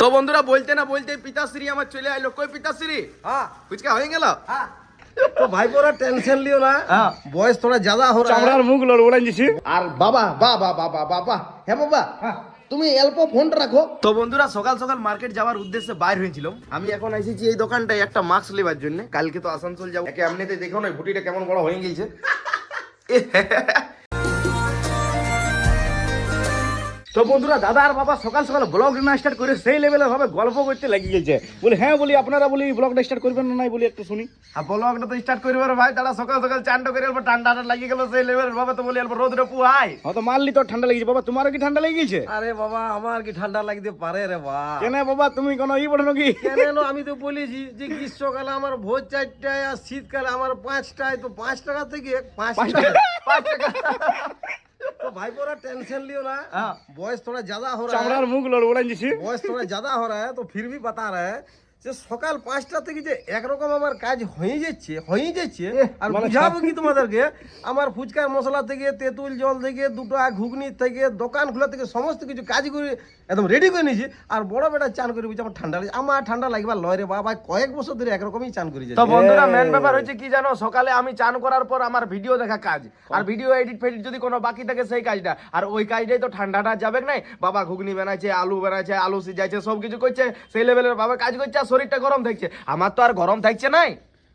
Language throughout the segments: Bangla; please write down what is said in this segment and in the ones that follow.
তো বন্ধুরা বলতে না বলতে পিতাশ্রী আমার চলে আসলো কই পিতাশ্রী? হ্যাঁ। ফুচকা হয়ে গেল? হ্যাঁ। ভাই টেনশন না। হ্যাঁ। বয়স মুখ আর বাবা বা বা বা তুমি ফোন রাখো। তো বন্ধুরা সকাল সকাল মার্কেট যাওয়ার উদ্দেশ্যে বাইর হয়েছিল আমি এখন এসেছি এই দোকানটায় একটা মাস্ক কালকে তো আসানসোল যাব। এমনিতে দেখো না ভুটিটা কেমন বড় হয়ে গেছে। তো বন্ধুরা দাদা আর বাবা সকাল সকাল ব্লগ না স্টার্ট করে সেই লেভেলের ভাবে গল্প করতে লাগিয়ে গেছে। বলে হ্যাঁ বলি আপনারা বলি ব্লগটা স্টার্ট করবেন না নাই? বলি একটু শুনি। আর ব্লগটা তো স্টার্ট করবে রে ভাই দাদা সকাল সকাল চানটা করে অল্প ঠান্ডা ঠান্ডা লাগিয়ে গেল সেই লেভেলের বাবা তো বলি অল্প রোদরে পুহাই। হ্যাঁ তো মারলি তো ঠান্ডা লেগেছে। বাবা তোমারও কি ঠান্ডা লেগে গেছে আরে বাবা আমার কি ঠান্ডা লাগতে পারে রে বা? কেন বাবা তুমি কোনো ই পড়ো নাকি? কেন? আমি তো বলেছি যে গ্রীষ্মকালে আমার ভোর চারটায় আর শীতকালে আমার পাঁচটায় তো পাঁচ টাকা থেকে পাঁচ টাকা। পাঁচ টাকা। तो भाई बोरा टेंशन लियो ना। हाँ। वॉइस थोड़ा ज़्यादा हो रहा है। मुँह लड़वड़ा वॉइस थोड़ा ज़्यादा हो रहा है तो फिर भी बता रहे हैं যে সকাল পাঁচটা থেকে যে একরকম আমার কাজ হয়ে যাচ্ছে হয়ে যাচ্ছে আর মানে বুঝাবো কি তোমাদেরকে? আমার ফুচকার মশলা থেকে তেঁতুল জল থেকে দুটো ঘুগনি থেকে দোকান খোলা থেকে সমস্ত কিছু কাজ করে একদম রেডি করে নিয়েছি। আর বড় বেটা চান করে বুঝছি আমার ঠান্ডা লাগছে। আমার ঠান্ডা লাগবে লয় রে বাবা কয়েক বছর ধরে একরকমই চান করে তো বন্ধুরা মেন ব্যাপার হচ্ছে কি জানো? সকালে আমি চান করার পর আমার ভিডিও দেখা কাজ। আর ভিডিও এডিট ফেডিট যদি কোনো বাকি থাকে সেই কাজটা। আর ওই কাজটাই তো ঠান্ডাটা যাবে নাই? বাবা ঘুগনি বানাইছে আলু বানাইছে আলু সিজাইছে সব কিছু করছে সেই লেভেলের ভাবে কাজ করছে শরীরটা গরম থাকছে। আমার তো আর গরম থাকছে নাই।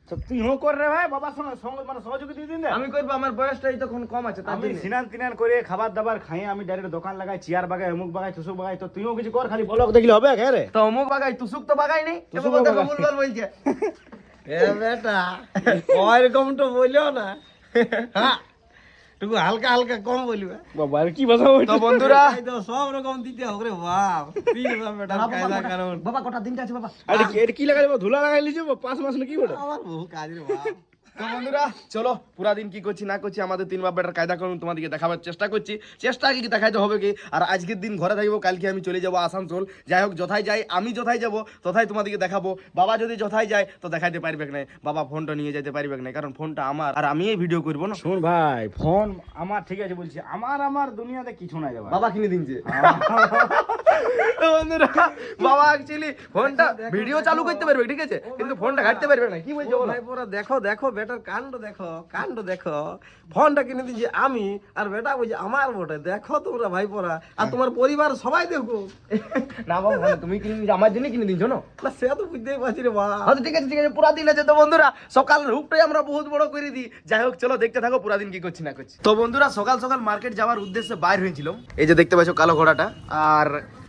তো তুই হো কর রে ভাই বাবার সঙ্গে সঙ্গে মানে সহযোগী দিয়ে দিন আমি করব আমার বয়সটাই তখন কম আছে আমি সিনান তিনান করে খাবার দাবার খাই আমি ডাইরেক্ট দোকান লাগাই চেয়ার বাগাই অমুক বাগাই তুসুক বাগাই তো তুইও কিছু কর খালি ব্লগ দেখলে হবে রে। তো অমুক বাগাই তুসুক তো বাগাই নেই। তুসুক বলছে। এ বেটা তো বলিও না। হ্যাঁ টুকু হালকা হালকা কম বলবে। বাবা আর কি ভাষা বলছিস? তো বন্ধুরা সব রকম দিতে হবে রে বাপ। তিন বেটার কায়দা কারণ বাবা কটা দিন আছে বাবা। আরে কি- এটা লাগাই ধুলা লাগাই লিছে পাঁচ মাস নাকি ওটা আমার বহু কাজ রে বাপ। তো বন্ধুরা চলো পুরা দিন কি করছি না করছি আমাদের তিন বাপ বেটার কায়দা করুন তোমাদেরকে দেখাবার চেষ্টা করছি। চেষ্টা কি দেখাইতে হবে কি? আর আজকের দিন ঘরে থাকব কালকে আমি চলে যাব আসানসোল। যাই হোক যথাই যাই আমি যথাই যাব তথাই তোমাদেরকে দেখাবো। বাবা যদি যথাই যায় তো দেখাইতে পারবে না বাবা ফোনটা নিয়ে যেতে পারবে না কারণ ফোনটা আমার। আর আমি এই ভিডিও করব না। শোন ভাই ফোন আমার ঠিক আছে বলছি আমার আমার দুনিয়াতে কিছু নাই বাবা বাবা কিনে দিনছে বন্ধুরা বাবা অ্যাকচুয়ালি ফোনটা ভিডিও চালু করতে পারবে ঠিক আছে? কিন্তু ফোনটা ঘাটতে পারবে না। কি বলছো ভাই দেখো দেখো বেটার কাণ্ড দেখো কাণ্ড দেখো। ফোনটা কিনে দিয়েছি আমি আর বেটা বলছে আমার বটে দেখো তোমরা ভাই পোরা আর তোমার পরিবার সবাই দেখো। না বাবা তুমি কিনে দিয়েছ আমার জন্য কিনে দিনছো না? না সে তো বুঝতেই পারছি রে বাপ। আচ্ছা ঠিক আছে ঠিক আছে পুরা দিন আছে তো বন্ধুরা সকাল রূপটাই আমরা বহুত বড় করে দিই। যাই হোক চলো দেখতে থাকো পুরা দিন কি করছি না করছি। তো বন্ধুরা সকাল সকাল মার্কেট যাওয়ার উদ্দেশ্যে বাইর হয়েছিলাম এই যে দেখতে পাচ্ছ কালো ঘোড়াটা আর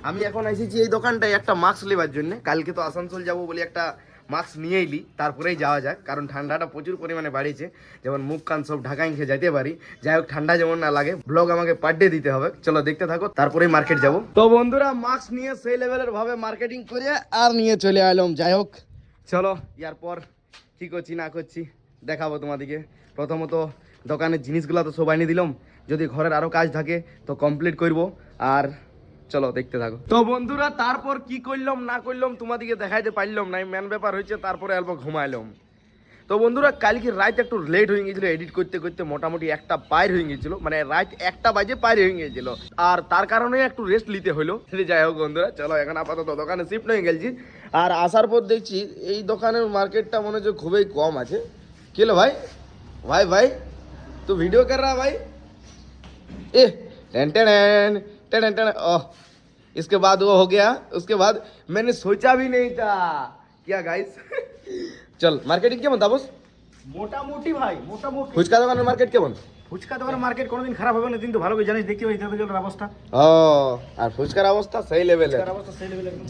আমি এখন এসেছি এই দোকানটায় একটা মাস্ক নেবার জন্য। কালকে তো আসানসোল যাব বলে একটা মাস্ক নিয়ে এলি তারপরেই যাওয়া যাক, কারণ ঠান্ডাটা প্রচুর পরিমাণে বাড়িয়েছে। যেমন মুখ কান সব ঢাকাই খেয়ে যেতে পারি। যাই হোক, ঠান্ডা যেমন না লাগে ব্লগ আমাকে পার ডে দিতে হবে। চলো দেখতে থাকো, তারপরেই মার্কেট যাব। তো বন্ধুরা মাস্ক নিয়ে সেই লেভেলের ভাবে মার্কেটিং করে আর নিয়ে চলে এলাম যাই হোক, চলো, ইয়ার পর কি করছি, না করছি, দেখাবো তোমাদেরকে। প্রথমত, দোকানের জিনিসগুলো তো সব এনে দিলাম। যদি ঘরের আরও কাজ থাকে, তো কমপ্লিট করব। আর চলো, দেখতে থাকো। তো বন্ধুরা, তারপর কি করলাম, না করলাম, তোমাদিকে দেখাইতে পারলাম না। মেন ব্যাপার হয়েছে তারপরে অল্প ঘুমাইলাম। তো বন্ধুরা, কালকে রাত একটু লেট হয়ে গেছিল এডিট করতে করতে মোটামুটি একটা বাইর হয়ে গেছিল মানে রাত একটা বাজে বাইরে হয়ে গেছিল। আর তার কারণে একটু রেস্ট নিতে হলো। যাই হোক বন্ধুরা, চলো, এখন আপাতত দোকানে শিফট হয়ে গেছি। আর আসার পর দেখছি, এই দোকানের মার্কেটটা মনে হচ্ছে খুবই কম আছে। কেলো ভাই? ভাই ভাই, তো ভিডিও কর ভাই? A ten ten. Ten ten ten ओह इसके बाद वो हो गया उसके बाद मैंने सोचा भी नहीं था क्या गाइस चल मार्केटिंग কেমন তাপস মোটামুটি ভাই মোটামুটি ফুচকা দোকানের মার্কেট কেমন ফুচকা মার্কেট কোনোদিন খারাপ হবে না কিন্তু ভালো করে জানিস দেখতে অবস্থা। ও আর ফুচকার অবস্থা সেই লেভেলের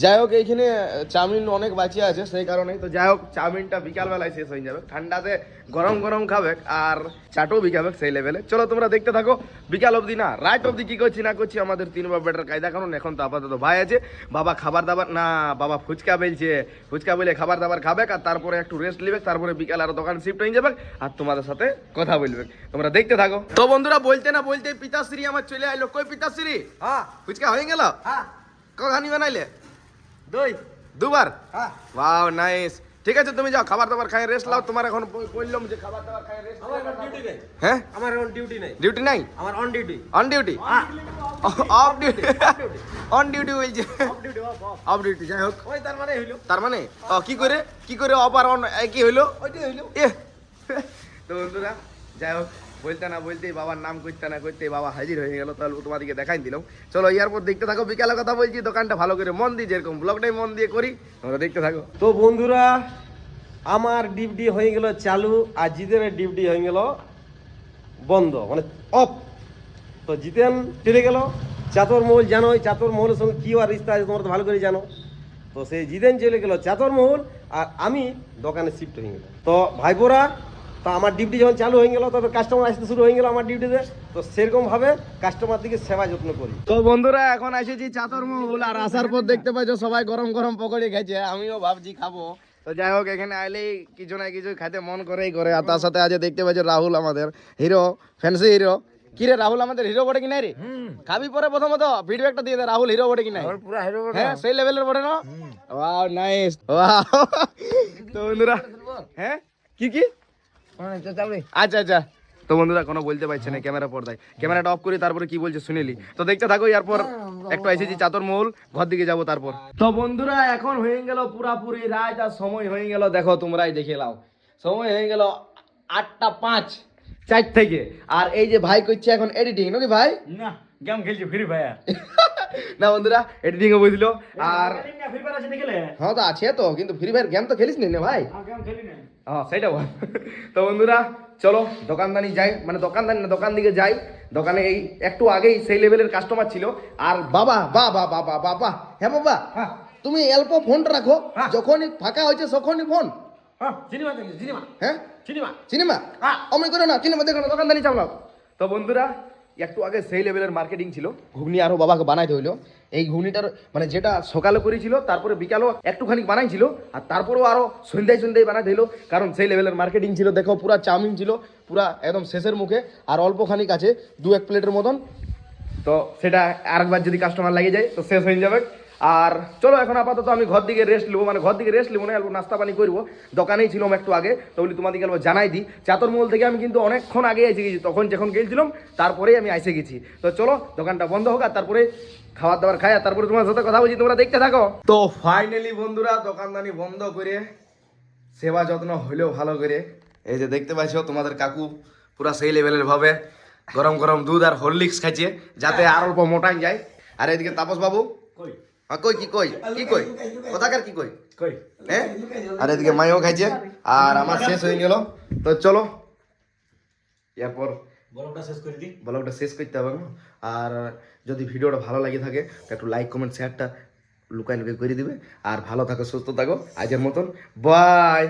যাই হোক এইখানে চাউমিন অনেক বাঁচিয়ে আছে সেই কারণে তো যাই হোক চাউমিনটা বিকালবেলায় শেষ হয়ে যাবে। ঠান্ডাতে গরম গরম খাবে আর চাটও বিকাবে সেই লেভেলে চলো তোমরা দেখতে থাকো বিকাল অবধি না রাত অবধি কি করছি না করছি আমাদের তিন বার বেটার কায়দা কারণ এখন তো আপাতত ভাই আছে বাবা খাবার দাবার না বাবা ফুচকা বেলছে। ফুচকা বেলে খাবার দাবার খাবে আর তারপরে একটু রেস্ট নেবে তারপরে বিকাল আর দোকান শিফট হয়ে যাবে আর তোমাদের সাথে কথা বলবে। তোমরা দেখতে থাকো। থাকো তো বন্ধুরা বলতে না বলতে পিতাশ্রী আমার চলে আইলো। কই পিতাশ্রী? হ্যাঁ। ফুচকা হয়ে গেল? হ্যাঁ। কখানি বানাইলে? দুই। দুবার? হ্যাঁ। ওয়াও নাইস ঠিক আছে তুমি যাও খাবার দাবার খাই রেস্ট লাও তোমার এখন বললাম যে খাবার দাবার খাই রেস্ট আমার এখন ডিউটি নাই। হ্যাঁ? আমার এখন ডিউটি নাই। ডিউটি নাই? আমার on duty on duty off duty on duty বলছে। অফ ডিউটি অফ ডিউটি যাই হোক। ওই তার মানে হইল। তার মানে? কি করে? কি করে অফ আর অন কি হইল? ওইটাই হইল। এ তো বন্ধুরা যাই হোক। বলতে না বলতেই বাবার নাম করতে না করতে বাবা হাজির হয়ে গেল, তাহলে তোমাদেরকে দেখাই দিলাম। চলো এরপর দেখতে থাকো বিকালে কথা বলছি, দোকানটা ভালো করে মন দিয়ে, যেরকম ব্লগটাই মন দিয়ে করি, তোমরা দেখতে থাকো। তো বন্ধুরা, আমার ডিউটি হয়ে গেল চালু, আর জিতেনের ডিউটি হয়ে গেল বন্ধ মানে অফ। তো জিতেন চলে গেল, চাতর মহল জানো চাতর মহলের সঙ্গে কী আর রিস্তা আছে তোমরা তো ভালো করে জানো। তো সেই জিতেন চলে গেল চাতর মহল, আর আমি দোকানে শিফট হয়ে গেল তো ভাইপোরা তো আমার ডিউটি যখন চালু হয়ে গেল তবে কাস্টমার আসতে শুরু হয়ে গেল আমার ডিউটিতে তো। সেরকম ভাবে কাস্টমার দিকে সেবা যত্ন করি। তো বন্ধুরা এখন এসেছি চাতর মহল আর আসার পর দেখতে পাচ্ছ সবাই গরম গরম পকোড়ি খাইছে। আমিও ভাবছি খাব। তো যাই হোক এখানে আইলেই কিছু না কিছু খাইতে মন করেই করে। আর তার সাথে আজ দেখতে পাচ্ছ রাহুল আমাদের হিরো ফ্যান্সি হিরো কি রে রাহুল আমাদের হিরো বটে কি নাই রে? খাবি পরে প্রথমত ফিডব্যাকটা দিয়ে দে রাহুল হিরো বটে কি নাই? পুরা হিরো হ্যাঁ সেই লেভেলের বটে না ওয়াও নাইস ওয়াও তো বন্ধুরা হ্যাঁ? কি কি? আচ্ছা আচ্ছা। তো বন্ধুরা কোনো বলতে পারছে না ক্যামেরা পর্দায়। ক্যামেরাটা অফ করি তারপরে কি বলছে শুনিলি তো দেখতে থাকো এরপর একটু এসেছি চাতর মহল ঘর দিকে যাব তারপর। তো বন্ধুরা এখন হয়ে গেল পুরাপুরি রাত আর সময় হয়ে গেল দেখো তোমরাই দেখে নাও। সময় হয়ে গেল আটটা পাঁচ চার থেকে। আর এই যে ভাই করছে এখন এডিটিং নাকি ভাই? না গেম খেলছি ফ্রি ফায়ার না বন্ধুরা এডিটিং এ বুঝলো আর আছে হ্যাঁ তো আছে তো কিন্তু ফ্রি ফায়ার গেম তো খেলিস নি না ভাই? খেলি হ্যাঁ সেটা বল। তো বন্ধুরা চলো দোকানদানি যাই। মানে দোকানদানি না দোকান দিকে যাই। দোকানে এই একটু আগেই সেই লেভেলের কাস্টমার ছিল। আর বাবা বা বা বা বা বাবা হ্যাঁ বাবা হ্যাঁ। তুমি অল্প ফোনটা রাখো। হ্যাঁ। যখনই ফাঁকা হয়েছে তখনই ফোন হ্যাঁ সিনেমা সিনেমা হ্যাঁ? সিনেমা সিনেমা হ্যাঁ। অমনি করে না সিনেমা দেখো দোকানদানি চালাও। তো বন্ধুরা একটু আগে সেই লেভেলের মার্কেটিং ছিল। ঘুগনি আরও বাবাকে বানাইতে হইল। এই ঘুগনিটার মানে যেটা সকালে করেছিল, তারপরে বিকালেও একটুখানি বানাইছিল, আর তারপরেও আরও সন্ধ্যায় সন্ধ্যায় বানাই হইল। কারণ সেই লেভেলের মার্কেটিং ছিল, দেখো, পুরা চাউমিন ছিল, পুরা একদম শেষের মুখে, আর অল্প খানিক আছে দু এক প্লেটের মতন। তো সেটা আরেকবার যদি কাস্টমার লাগে যায়, তো শেষ হয়ে যাবে। আর চলো এখন আপাতত আমি ঘর দিকে রেস্ট নেব। মানে ঘর দিকে রেস্ট নেব না নাস্তা পানি করব। দোকানেই ছিলাম একটু আগে তো বলি তোমাদেরকে একবার জানাই দিই। চাতর মহল থেকে আমি কিন্তু অনেকক্ষণ আগে এসে গেছি তখন যখন গেছিলাম তারপরেই আমি এসে গেছি। তো চলো দোকানটা বন্ধ হোক আর তারপরে খাবার দাবার খাই আর তারপরে তোমার সাথে কথা বলছি তোমরা দেখতে থাকো। তো ফাইনালি বন্ধুরা দোকানদানি বন্ধ করে সেবা যত্ন হলেও ভালো করে। এই যে দেখতে পাচ্ছ তোমাদের কাকু পুরা সেই লেভেলের ভাবে গরম গরম দুধ আর হরলিক্স খাইছে যাতে আর অল্প মোটাই যায়। আর এদিকে তাপস বাবু কই? কই কি কই? কি কই? কোথাকার কি কই? কই? হ্যাঁ? আর এদিকে মাইও খাইছে আর আমার শেষ হয়ে গেল তো চলো। এরপর শেষ করে দি ব্লগটা শেষ করতে হবে না? আর যদি ভিডিওটা ভালো লাগে থাকে তো একটু লাইক কমেন্ট শেয়ারটা লুকায় লুকাই করে দিবে। আর ভালো থাকো সুস্থ থাকো। আজের মতন। বাই